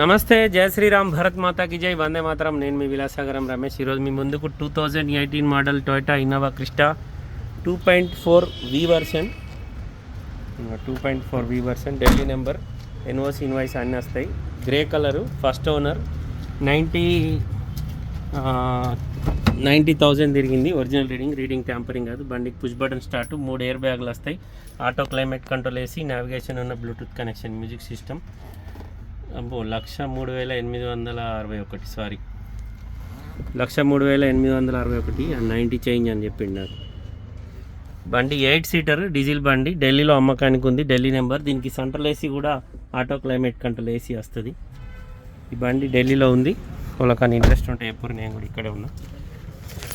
నమస్తే జయ శ్రీరామ్ భరత్ మాతాకి జై. వందే మాతరం. నేను మీ విలాసాగరం రమేష్. ఈరోజు మీ ముందుకు two thousand eighteen model Toyota Innova Crysta two point four V version two point four V version Delhi number NOC invoice అన్నీ వస్తాయి. Grey colour first owner ninety ninety thousand తిరిగింది. ఒరిజినల్ రీడింగ్ రీడింగ్ ట్యాంపరింగ్ కాదు. బండికి push button start మూడు air బ్యాగులు వస్తాయి. Auto climate control వేసి navigation ఉన్న బ్లూటూత్ కనెక్షన్ మ్యూజిక్ సిస్టమ్ అబ్బో లక్ష మూడు వేల ఎనిమిది వందల అరవై ఒకటి సారీ లక్ష మూడు వేల ఎనిమిది వందల అరవై ఒకటి నైంటీ చేంజ్ అని చెప్పిండు నాకు. బండి ఎయిట్ సీటర్ డీజిల్ బండి ఢిల్లీలో అమ్మకానికి ఉంది ఢిల్లీ నెంబర్. దీనికి సెంట్రల్ ఏసీ కూడా ఆటో క్లైమేట్ కంట్రోల్ ఏసీ వస్తుంది. ఈ బండి ఢిల్లీలో ఉంది. వాళ్ళకని ఇంట్రెస్ట్ ఉంటే ఎప్పుడు నేను కూడా ఇక్కడే ఉన్నా.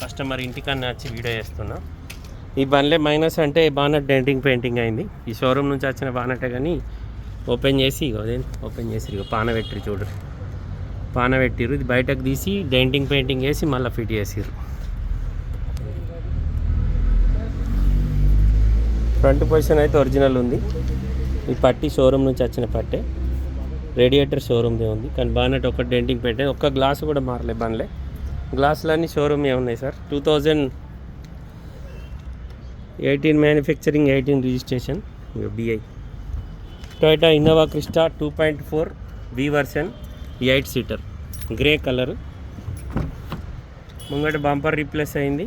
కస్టమర్ ఇంటికన్నా వచ్చి వీడియో చేస్తున్నా. ఈ బండ్లే మైనస్ అంటే బానట్ డెంటింగ్ పెయింటింగ్ అయింది. ఈ షోరూమ్ నుంచి వచ్చిన బానటే కానీ ఓపెన్ చేసి ఇగో అదే ఓపెన్ చేసి ఇగో పాన పెట్టిరు చూడు. పాన పెట్టిరు ఇది బయటకు తీసి డెంటింగ్ పెయింటింగ్ వేసి మళ్ళీ ఫిట్ చేసిర్రు. ఫ్రంట్ పొజిషన్ అయితే ఒరిజినల్ ఉంది. ఈ పట్టి షోరూమ్ నుంచి వచ్చిన పట్టే. రేడియేటర్ షోరూమ్దే ఉంది. కానీ బాగానే ఒక డెంటింగ్ పెట్టే ఒక్క గ్లాస్ కూడా మారలే బండ్లే. గ్లాసులన్నీ షోరూమ్ ఉన్నాయి sir. Two thousand eighteen manufacturing eighteen registration. BI Toyota Innova Crysta two point four V version eight seater. Grey colour. ముంగట బంపర్ రీప్లేస్ అయింది.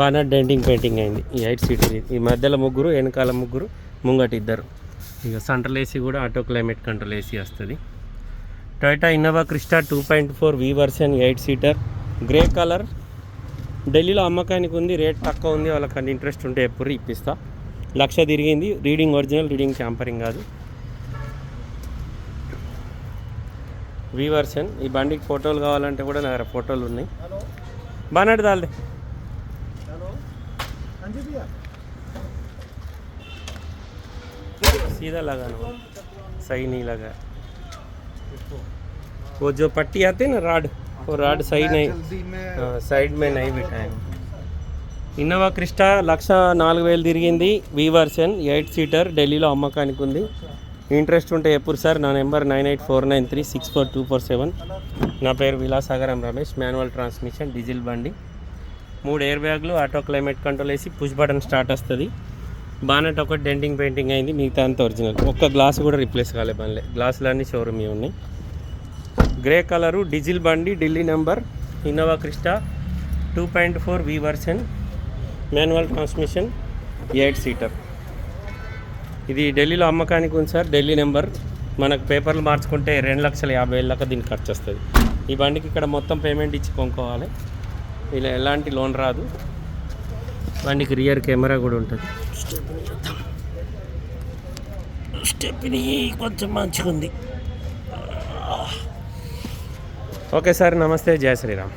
బాగా డెంటింగ్ పెయింటింగ్ అయింది. ఈ ఎయిట్ సీటర్ ఈ మధ్యలో ముగ్గురు వెనకాల ముగ్గురు ముంగట ఇద్దరు. ఇక సెంట్రల్ ఏసీ కూడా ఆటో క్లైమేట్ కంట్రోల్ ఏసీ వస్తుంది. Toyota Innova Crysta two point four V version eight seater. Grey colour. ఢిల్లీలో అమ్మకానికి ఉంది. రేట్ తక్కువ ఉంది. వాళ్ళకి అన్ని ఇంట్రెస్ట్ ఉంటే ఎప్పుడు ఇప్పిస్తా. లక్ష తిరిగింది రీడింగ్ ఒరిజినల్ రీడింగ్ ట్యాంపరింగ్ కాదు వి వర్షన్ ఈ బండికి ఫోటోలు కావాలంటే కూడా నా దగ్గర ఫోటోలు ఉన్నాయి బాగా దాల్దే सीधा लगाना सही नहीं लगा वो जो पट्टी आती है ना राड वो राड सही नहीं हाँ, साइड में नहीं बिठाए ఇన్నోవా క్రిస్టా లక్ష నాలుగు వేలు తిరిగింది. వి వర్షన్ ఎయిట్ సీటర్ ఢిల్లీలో అమ్మకానికి ఉంది. ఇంట్రెస్ట్ ఉంటే ఎప్పుడు సార్? నా number nine eight four nine three six four two four seven. నా పేరు Vilasagaram Ramesh manual transmission diesel బండి. మూడు ఎయిర్ బ్యాగ్లు ఆటో క్లైమేట్ కంట్రోల్ వేసి పుష్ బటన్ స్టార్ట్ వస్తుంది. బానెట్ ఒకటి డెంటింగ్ పెయింటింగ్ అయింది. మిగతా అంత ఒరిజినల్. ఒక్క గ్లాస్ కూడా రీప్లేస్ కాలే బండ్లే. గ్లాసులన్నీ షోరూమ్ ఉన్నాయి. గ్రే కలరు డీజిల్ బండి Delhi number Innova Crysta two point four V version manual transmission eight seater ఇది ఢిల్లీలో అమ్మకానికి ఉంది సార్ ఢిల్లీ నెంబర్. మనకు పేపర్లు మార్చుకుంటే రెండు లక్షల యాభై వేల దాకా దీనికి ఖర్చు వస్తుంది. ఈ బండికి ఇక్కడ మొత్తం పేమెంట్ ఇచ్చి కొనుక్కోవాలి. ఇలా ఎలాంటి లోన్ రాదు. బండికి రియర్ కెమెరా కూడా ఉంటుంది. స్టెప్ని కొంచెం మంచిగా ఉంది ఓకే సార్ నమస్తే. జయ శ్రీరామ్.